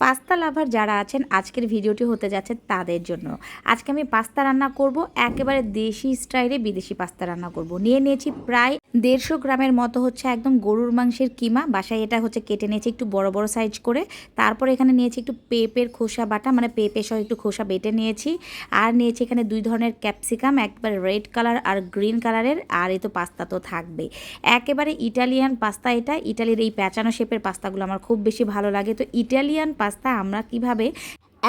Pasta লাভার যারা আছেন, আজকের ভিডিওটি হতে যাচ্ছে তাদের জন্য। আজকে আমি পাস্তা রান্না করব, একেবারে দেশি স্টাইলে বিদেশি পাস্তা রান্না করব। নিয়ে নিয়েছি প্রায় দেড়শো গ্রামের মতো হচ্ছে একদম গরুর মাংসের কিমা। বাসায় এটা হচ্ছে কেটে নিয়েছি একটু বড় বড় সাইজ করে। তারপর এখানে নিয়েছি একটু পেঁপের খোসা বাটা মানে পেঁপে সহ একটু খোসা বেটে নিয়েছি। আর নিয়েছি এখানে দুই ধরনের ক্যাপসিকাম, একবার রেড কালার আর গ্রিন কালারের, আর এই তো পাস্তা তো থাকবে। একেবারে ইটালিয়ান পাস্তা এটা। ইটালির এই প্যাঁচানো শেপের পাস্তাগুলো আমার খুব বেশি ভালো লাগে। তো ইটালিয়ান পাস্তা আমরা কীভাবে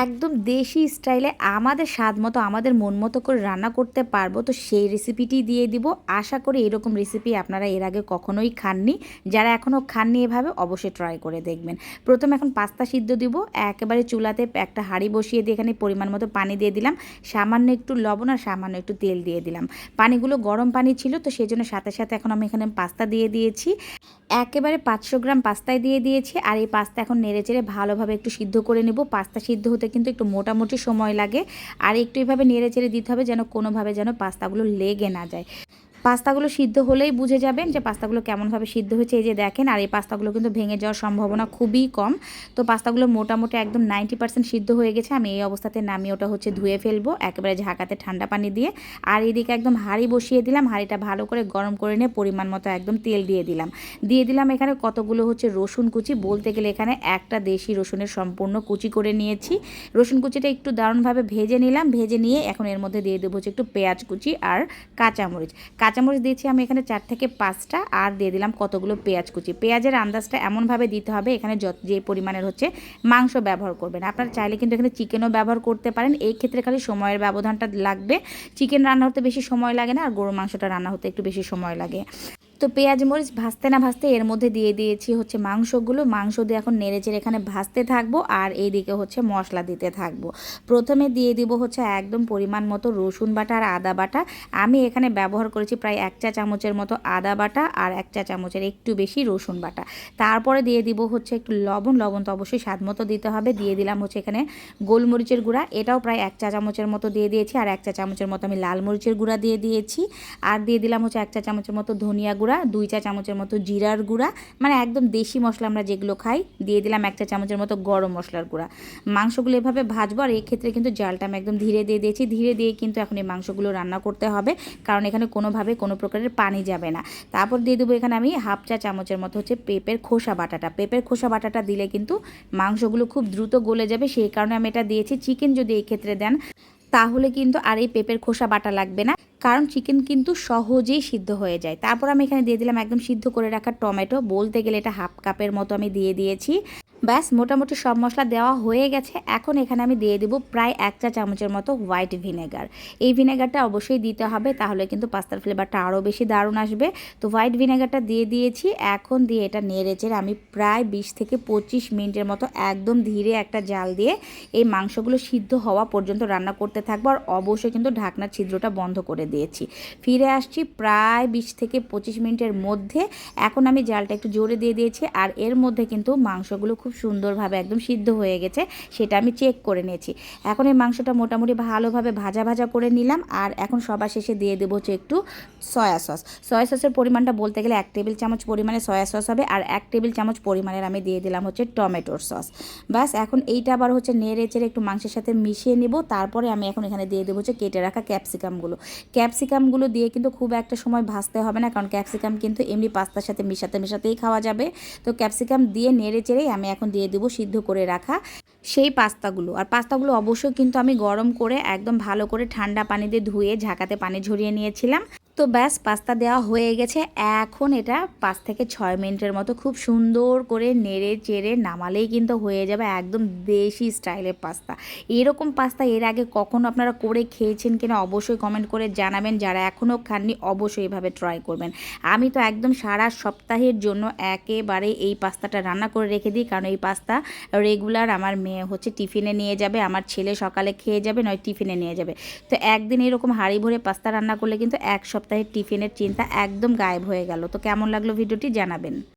একদম দেশি স্টাইলে আমাদের স্বাদ মতো, আমাদের মন মতো করে রান্না করতে পারব। তো সেই রেসিপিটি দিয়ে দিব। আশা করি এরকম রেসিপি আপনারা এর আগে কখনোই খাননি। যারা এখনও খাননি এভাবে অবশ্যই ট্রাই করে দেখবেন। প্রথমে এখন পাস্তা সিদ্ধ দিব। একেবারে চুলাতে একটা হাঁড়ি বসিয়ে দিয়ে এখানে পরিমাণ মতো পানি দিয়ে দিলাম। সামান্য একটু লবণ আর সামান্য একটু তেল দিয়ে দিলাম। পানিগুলো গরম পানি ছিল, তো সেই জন্য সাথে সাথে এখন আমি এখানে পাস্তা দিয়ে দিয়েছি। একেবারে পাঁচশো গ্রাম পাস্তায় দিয়ে দিয়েছি। আর এই পাস্তা এখন নেড়ে চেড়ে ভালোভাবে একটু সিদ্ধ করে নেব। পাস্তা সিদ্ধ হতে কিন্তু একটু মোটামুটি সময় লাগে। আর একটু এভাবে নেড়ে চেড়ে দিতে হবে যেন কোনোভাবে যেন পাস্তাগুলো লেগে না যায়। পাস্তাগুলো সিদ্ধ হলেই বুঝে যাবেন যে পাস্তাগুলো কেমনভাবে সিদ্ধ হয়েছে। এই যে দেখেন, আর এই পাস্তাগুলো কিন্তু ভেঙে যাওয়ার সম্ভাবনা খুবই কম। তো পাস্তাগুলো মোটামুটি একদম নাইনটি পার্সেন্ট সিদ্ধ হয়ে গেছে। আমি এই অবস্থাতে নামিয়ে ওটা হচ্ছে ধুয়ে ফেলব, একেবারে ঝাঁকাতে ঠান্ডা পানি দিয়ে। আর এদিকে একদম হাঁড়ি বসিয়ে দিলাম, হাঁড়িটা ভালো করে গরম করে নিয়ে পরিমাণ মতো একদম তেল দিয়ে দিলাম। দিয়ে দিলাম এখানে কতগুলো হচ্ছে রসুন কুচি। বলতে গেলে এখানে একটা দেশি রসুনের সম্পূর্ণ কুচি করে নিয়েছি। রসুন কুচিটা একটু দারুণভাবে ভেজে নিলাম। ভেজে নিয়ে এখন এর মধ্যে দিয়ে দেবো হচ্ছে একটু পেঁয়াজ কুচি আর কাঁচামরিচ। কাঁচামরিচ দিয়েছি, আমি এখানে চার থেকে পাঁচটা, আর দিয়ে দিলাম কতগুলো পেঁয়াজ কুচি। পেঁয়াজের আন্দাজটা এমনভাবে দিতে হবে, এখানে যত, যে পরিমাণের হচ্ছে মাংস ব্যবহার করবেন। আপনারা চাইলে কিন্তু এখানে চিকেনও ব্যবহার করতে পারেন, এই ক্ষেত্রে খালি সময়ের ব্যবধানটা লাগবে। চিকেন রান্না হতে বেশি সময় লাগে না, আর গরু মাংসটা রান্না হতে একটু বেশি সময় লাগে। তো পেঁয়াজ মরিচ ভাজতে না ভাজতে এর মধ্যে দিয়ে দিয়েছি হচ্ছে মাংসগুলো। মাংস দিয়ে এখন নেড়েচেড়ে এখানে ভাজতে থাকব আর এইদিকে হচ্ছে মশলা দিতে থাকব। প্রথমে দিয়ে দিব হচ্ছে একদম পরিমাণ মতো রসুন বাটা আর আদা বাটা। আমি এখানে ব্যবহার করেছি প্রায় এক চা চামচের মতো আদা বাটা আর এক চা চামচের একটু বেশি রসুন বাটা। তারপরে দিয়ে দিব হচ্ছে একটু লবণ। লবণ তো অবশ্যই স্বাদ মতো দিতে হবে। দিয়ে দিলাম হচ্ছে এখানে গোলমরিচের গুঁড়া। এটাও প্রায় এক চা চামচের মতো দিয়ে দিয়েছি আর এক চা চামচের মতো আমি লাল মরিচের গুঁড়া দিয়ে দিয়েছি। আর দিয়ে দিলাম হচ্ছে এক চা চামচের মতো ধনিয়া গুঁড়া, দুই চা চামচের মতো জিরার গুঁড়া মানে একদম দেশি মশলা আমরা যেগুলো খাই, দিয়ে দিলাম এক চা চামচের মতো গরম মশলার গুঁড়া। মাংসগুলো এভাবে ভাজবো আর এক্ষেত্রে কিন্তু জালটা আমি একদম ধীরে দিয়ে দিয়েছি। ধীরে দিয়ে কিন্তু এখন এই মাংসগুলো রান্না করতে হবে, কারণ এখানে কোনোভাবে কোনো প্রকারের পানি যাবে না। তারপর দিয়ে দেবো এখানে আমি হাফ চা চামচের মতো হচ্ছে পেঁপের খোসা বাটাটা। পেঁপের খোসা বাটাটা দিলে কিন্তু মাংসগুলো খুব দ্রুত গলে যাবে, সেই কারণে আমি এটা দিয়েছি। চিকেন যদি এই ক্ষেত্রে দেন, তাহলে কিন্তু আর এই পেঁপের খোসা বাটা লাগবে না। কারণ চিকেন কিন্তু সহজেই সিদ্ধ হয়ে যায়। তারপর আমি এখানে দিয়ে দিলাম একদম সিদ্ধ করে রাখা টমেটো। বলতে গেলে এটা হাফ কাপের মতো আমি দিয়ে দিয়েছি। ব্যাস, মোটামুটি সব মশলা দেওয়া হয়ে গেছে। এখন এখানে আমি দিয়ে দেবো প্রায় এক চা চামচের মতো হোয়াইট ভিনেগার। এই ভিনেগারটা অবশ্যই দিতে হবে, তাহলে কিন্তু পাস্তার ফ্লেভারটা আরও বেশি দারুণ আসবে। তো হোয়াইট ভিনেগারটা দিয়ে দিয়েছি, এখন দিয়ে এটা নেড়ে চেড়ে আমি প্রায় বিশ থেকে পঁচিশ মিনিটের মতো একদম ধীরে একটা জাল দিয়ে এই মাংসগুলো সিদ্ধ হওয়া পর্যন্ত রান্না করতে থাকব। আর অবশ্যই কিন্তু ঢাকনার ছিদ্রটা বন্ধ করে দিয়েছি। ফিরে আসছি প্রায় বিশ থেকে পঁচিশ মিনিটের মধ্যে। এখন আমি জালটা একটু জোরে দিয়ে দিয়েছি, আর এর মধ্যে কিন্তু মাংসগুলো খুব সুন্দরভাবে একদম সিদ্ধ হয়ে গেছে, সেটা আমি চেক করে নিয়েছি। এখন এই মাংসটা মোটামুটি ভালোভাবে ভাজা ভাজা করে নিলাম, আর এখন সবার শেষে দিয়ে দেবো হচ্ছে একটু সয়া সস সয়া সসের পরিমাণটা বলতে গেলে এক টেবিল চামচ পরিমাণে সয়া সস হবে, আর এক টেবিল চামচ পরিমাণের আমি দিয়ে দিলাম হচ্ছে টমেটোর সস ব্যাস, এখন এইটা আবার হচ্ছে নেড়ে চেড়ে একটু মাংসের সাথে মিশিয়ে নেব, তারপরে আমি এখন এখানে দিয়ে দেবো হচ্ছে কেটে রাখা ক্যাপসিকামগুলো ক্যাপসিকামগুলো দিয়ে কিন্তু খুব একটা সময় ভাজতে হবে না, কারণ ক্যাপসিকাম কিন্তু এমনি পাস্তার সাথে মিশাতে মিশাতেই খাওয়া যাবে। তো ক্যাপসিকাম দিয়ে নেড়ে চেড়েই আমি এখন দিয়ে দেবো সিদ্ধ করে রাখা সেই পাস্তাগুলো। আর পাস্তাগুলো অবশ্যই কিন্তু আমি গরম করে একদম ভালো করে ঠান্ডা পানিতে ধুয়ে ঝাঁকাতে পানি ঝরিয়ে নিয়েছিলাম। তো ব্যাস, পাস্তা দেওয়া হয়ে গেছে। এখন এটা পাঁচ থেকে ছয় মিনিটের মতো খুব সুন্দর করে নেড়ে চেড়ে নামালেই কিন্তু হয়ে যাবে একদম দেশি স্টাইলের পাস্তা। এরকম পাস্তা এর আগে কখনো আপনারা করে খেয়েছেন কিনা অবশ্যই কমেন্ট করে জানাবেন। যারা এখনও খাননি, অবশ্যই এভাবে ট্রাই করবেন। আমি তো একদম সারা সপ্তাহের জন্য একেবারে এই পাস্তাটা রান্না করে রেখে দিই। কারণ এই পাস্তা রেগুলার আমার মেয়ে হচ্ছে টিফিনে নিয়ে যাবে, আমার ছেলে সকালে খেয়ে যাবে, নয় টিফিনে নিয়ে যাবে। তো একদিন এরকম হাঁড়ি ভরে পাস্তা রান্না করলে কিন্তু এক সপ্তাহ সপ্তাহের টিফিনের চিন্তা একদম গায়েব হয়ে গেল। তো কেমন লাগল ভিডিওটি জানাবেন।